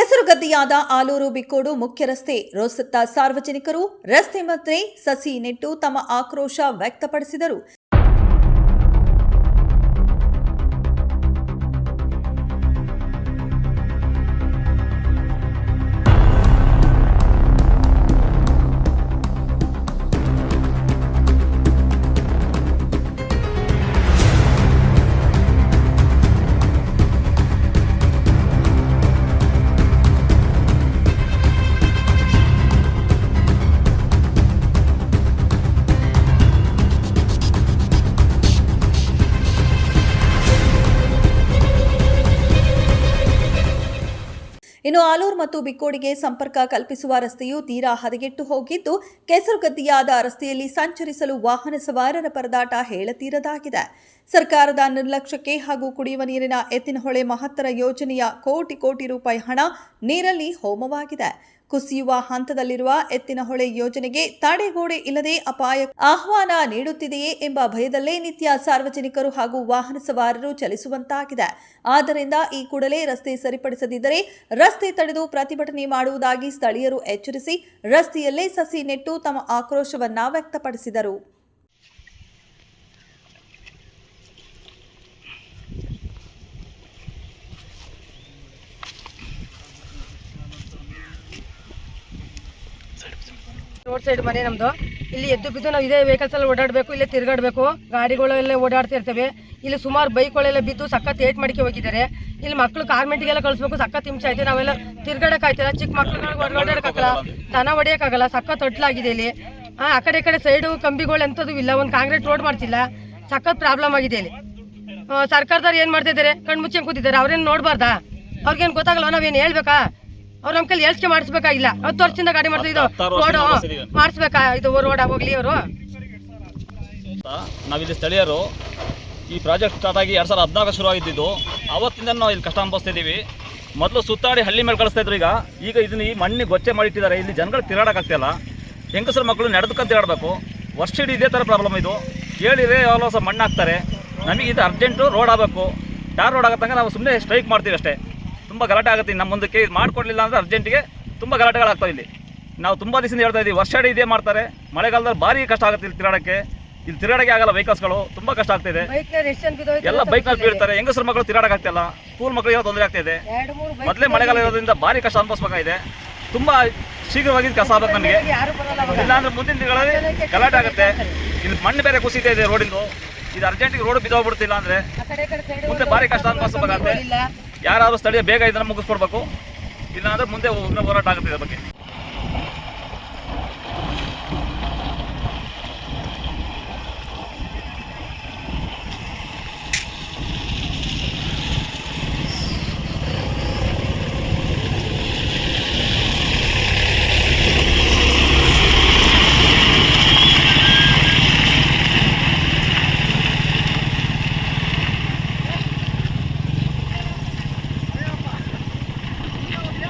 ಕೆಸರುಗದ್ದೆಯಾದ ಆಲೂರು ಬಿಕ್ಕೋಡು ಮುಖ್ಯ ರಸ್ತೆ ರೋಸತ್ತ ಸಾರ್ವಜನಿಕರು ರಸ್ತೆ ಮಧ್ಯೆ ಸಸಿ ನೆಟ್ಟು ತಮ್ಮ ಆಕ್ರೋಶ ವ್ಯಕ್ತಪಡಿಸಿದರು. ಇನ್ನು ಆಲೂರು ಮತ್ತು ಬಿಕ್ಕೋಡಿಗೆ ಸಂಪರ್ಕ ಕಲ್ಪಿಸುವ ರಸ್ತೆಯು ತೀರಾ ಹದಗೆಟ್ಟು ಹೋಗಿದ್ದು, ಕೆಸರುಗದ್ದಿಯಾದ ರಸ್ತೆಯಲ್ಲಿ ಸಂಚರಿಸಲು ವಾಹನ ಸವಾರರ ಪರದಾಟ ಹೇಳತೀರದಾಗಿದೆ. ಸರ್ಕಾರದ ನಿರ್ಲಕ್ಷ್ಯಕ್ಕೆ ಹಾಗೂ ಕುಡಿಯುವ ನೀರಿನ ಎತ್ತಿನಹೊಳೆ ಮಹತ್ತರ ಯೋಜನೆಯ ಕೋಟಿ ಕೋಟಿ ರೂಪಾಯಿ ಹಣ ನೀರಲ್ಲಿ ಹೋಮವಾಗಿದೆ. ಕುಸಿಯುವ ಹಂತದಲ್ಲಿರುವ ಎತ್ತಿನಹೊಳೆ ಯೋಜನೆಗೆ ತಡೆಗೋಡೆ ಇಲ್ಲದೆ ಅಪಾಯ ಆಹ್ವಾನ ನೀಡುತ್ತಿದೆಯೇ ಎಂಬ ಭಯದಲ್ಲೇ ನಿತ್ಯ ಸಾರ್ವಜನಿಕರು ಹಾಗೂ ವಾಹನ ಸವಾರರು ಚಲಿಸುವಂತಾಗಿದೆ. ಆದ್ದರಿಂದ ಈ ಕೂಡಲೇ ರಸ್ತೆ ಸರಿಪಡಿಸದಿದ್ದರೆ ರಸ್ತೆ ತಡೆದು ಪ್ರತಿಭಟನೆ ಮಾಡುವುದಾಗಿ ಸ್ಥಳೀಯರು ಎಚ್ಚರಿಸಿ ರಸ್ತೆಯಲ್ಲೇ ಸಸಿ ನೆಟ್ಟು ತಮ್ಮ ಆಕ್ರೋಶವನ್ನ ವ್ಯಕ್ತಪಡಿಸಿದರು. ರೋಡ್ ಸೈಡ್ ಮನೆ ನಮ್ದು. ಇಲ್ಲಿ ಎದ್ದು ಬಿದ್ದು ನಾವು ಇದೇ ವೆಹಿಕಲ್ಸ್ ಅಲ್ಲಿ ಓಡಾಡಬೇಕು, ಇಲ್ಲೇ ತಿರ್ಗಾಡಬೇಕು. ಗಾಡಿಗಳೆಲ್ಲ ಓಡಾಡ್ತಿರ್ತವೆ. ಇಲ್ಲಿ ಸುಮಾರು ಬೈಕ್ಗಳೆಲ್ಲ ಬಿದ್ದು ಸಖತ್ ಏಟ್ ಮಾಡಿಕೆ ಹೋಗಿದ್ದಾರೆ. ಇಲ್ಲಿ ಮಕ್ಕಳು ಕಾರ್ಮೆಂಟಿಗೆಲ್ಲ ಕಳಿಸ್ಬೇಕು, ಸಖತ್ ಹಿಂಸೆ ಆಯ್ತು. ನಾವೆಲ್ಲ ತಿರ್ಗಾಡಕ್ ಆಯ್ತಿಲ್ಲ ಚಿಕ್ಕ ಮಕ್ಳುಗಳಿಗೆ ಓಡಾಡೋಕ್ಕಾಗಲ್ಲ ದನ ಹೊಡಿಯೋಕ್ಕಾಗಲ್ಲ ಸಖತ್ ತೊಟ್ಲಾಗಿದೆ ಇಲ್ಲಿ. ಆ ಕಡೆ ಈ ಕಡೆ ಸೈಡು ಕಂಬಿಗಳು ಎಂಥದ್ದು ಇಲ್ಲ. ಒಂದು ಕಾಂಕ್ರೀಟ್ ರೋಡ್ ಮಾಡ್ತಿಲ್ಲ ಸಖತ್ ಪ್ರಾಬ್ಲಮ್ ಆಗಿದೆ ಇಲ್ಲಿ. ಸರ್ಕಾರದವ್ರು ಏನು ಮಾಡ್ತಿದ್ದಾರೆ? ಕಣ್ಮುಚ್ಚಿ ಕೂತಿದ್ದಾರೆ. ಅವ್ರೇನು ನೋಡಬಾರ್ದಾ? ಅವ್ರಿಗೇನು ಗೊತ್ತಾಗಲ್ಲ ನಾವೇನು ಹೇಳ್ಬೇಕಾ? ಅವ್ರ ನಮ್ಮ ಕೈಲಿ ಎಲ್ಸ್ಕೆ ಮಾಡಿಸ್ಬೇಕಾಗಿಲ್ಲ. ಹತ್ತು ವರ್ಷದಿಂದ ಗಾಡಿ ಮಾಡ್ತಿದ್ದು ರೋಡ್ ಮಾಡಿಸ್ಬೇಕಾ? ಇದು ರೋಡ್ ಹೋಗ್ಲಿ ಅವರು. ನಾವಿಲ್ಲಿ ಸ್ಥಳೀಯರು ಈ ಪ್ರಾಜೆಕ್ಟ್ ಸ್ಟಾರ್ಟ್ ಆಗಿ ಎರಡು ಸಾವಿರದ ಹದಿನಾಲ್ಕು ಶುರು ಆಗಿದ್ದು ಅವತ್ತಿಂದ ನಾವು ಇಲ್ಲಿ ಕಷ್ಟ ಅನುಭವಿಸ್ತಿದ್ದೀವಿ ಮೊದಲು ಸುತ್ತಾಡಿ ಹಳ್ಳಿ ಮೇಲೆ ಕಳಿಸ್ತಾ ಇದ್ರು ಈಗ. ಈಗ ಇದನ್ನ ಈ ಮಣ್ಣಿ ಗೊಚ್ಚೆ ಮಾಡಿಟ್ಟಿದ್ದಾರೆ. ಇಲ್ಲಿ ಜನಗಳು ತಿರುಗಾಡಕ್ಕಾಗ್ತಿಲ್ಲ ಹೆಂಗಸರ ಮಕ್ಕಳು ನಡೆದುಕೊಂಡು ತಿರುಗಾಡಬೇಕು ವರ್ಷ ಇಡೀ ಇದೇ ಥರ ಪ್ರಾಬ್ಲಮ್ ಇದು. ಕೇಳಿದ್ರೆ ಯಾವಾಗ ಸಹ ಮಣ್ಣು ಹಾಕ್ತಾರೆ ನಮಗೆ ಇದು ಅರ್ಜೆಂಟು ರೋಡ್ ಆಗಬೇಕು. ಟಾರ್ ರೋಡ್ ಆಗತ್ತಂಗ ನಾವು ಸುಮ್ಮನೆ ಸ್ಟ್ರೈಕ್ ಮಾಡ್ತೀವಿ ಅಷ್ಟೇ. ತುಂಬ ಗಲಾಟೆ ಆಗುತ್ತೆ. ನಮ್ಮ ಮುಂದಕ್ಕೆ ಇದು ಮಾಡಿಕೊಡ್ಲಿಲ್ಲ ಅಂದರೆ ಅರ್ಜೆಂಟಿಗೆ ತುಂಬ ಗಲಾಟೆಗಳಾಗ್ತಾವೆ ಇಲ್ಲಿ ನಾವು ತುಂಬ ದಿವಸದಿಂದ ಹೇಳ್ತಾ ಇದ್ದೀವಿ ವರ್ಷ ಇದೇ ಮಾಡ್ತಾರೆ. ಮಳೆಗಾಲದಲ್ಲಿ ಭಾರಿ ಕಷ್ಟ ಆಗುತ್ತೆ ಇಲ್ಲಿ ತಿರಾಡಕ್ಕೆ ಇಲ್ಲಿ ತಿರುಗಾಡಕ್ಕೆ ಆಗಲ್ಲ ವೆಹಿಕಲ್ಸ್ಗಳು ತುಂಬ ಕಷ್ಟ ಆಗ್ತಿದೆ ಎಲ್ಲ ಬೈಕ್ನಲ್ಲಿ ಬೀಳ್ತಾರೆ. ಹೆಂಗಸರು ಮಕ್ಕಳು ತಿರುಗಾಡಕ್ಕೆ ಆಗ್ತಿಲ್ಲ. ಸ್ಕೂಲ್ ಮಕ್ಕಳಿಗೆ ತೊಂದರೆ ಆಗ್ತಿದೆ ಮೊದಲೇ ಮಳೆಗಾಲ ಇರೋದ್ರಿಂದ ಭಾರಿ ಕಷ್ಟ ಅನುಭವಿಸಬೇಕಾಗಿದೆ. ತುಂಬ ಶೀಘ್ರವಾಗಿ ಕಸ ಆಗುತ್ತೆ ಆಗ್ಬೇಕು ನಮಗೆ ಇಲ್ಲಾಂದ್ರೆ ಮುಂದಿನ ದಿನಗಳಲ್ಲಿ ಗಲಾಟೆ ಆಗುತ್ತೆ. ಇಲ್ಲಿ ಮಣ್ಣು ಬೇರೆ ಕುಸಿತಾ ಇದೆ ರೋಡಿಂದು. ಇದು ಅರ್ಜೆಂಟಿಗೆ ರೋಡ್ ಬಿದ್ದೋಗ್ಬಿಡ್ತಿಲ್ಲ ಅಂದ್ರೆ ಮುಂದೆ ಭಾರಿ ಕಷ್ಟ ಅನುಭವಿಸ್ಬೇಕಾಗುತ್ತೆ. ಯಾರಾದ್ರೂ ಸ್ಥಳೀಯ ಬೇಗ ಇದನ್ನ ಮುಗಿಸ್ಕೊಡ್ಬೇಕು. ಇಲ್ಲಾಂದ್ರೆ ಮುಂದೆ ಉಗ್ರ ಹೋರಾಟ ಆಗುತ್ತೆ ಇದ್ರ ಬಗ್ಗೆ.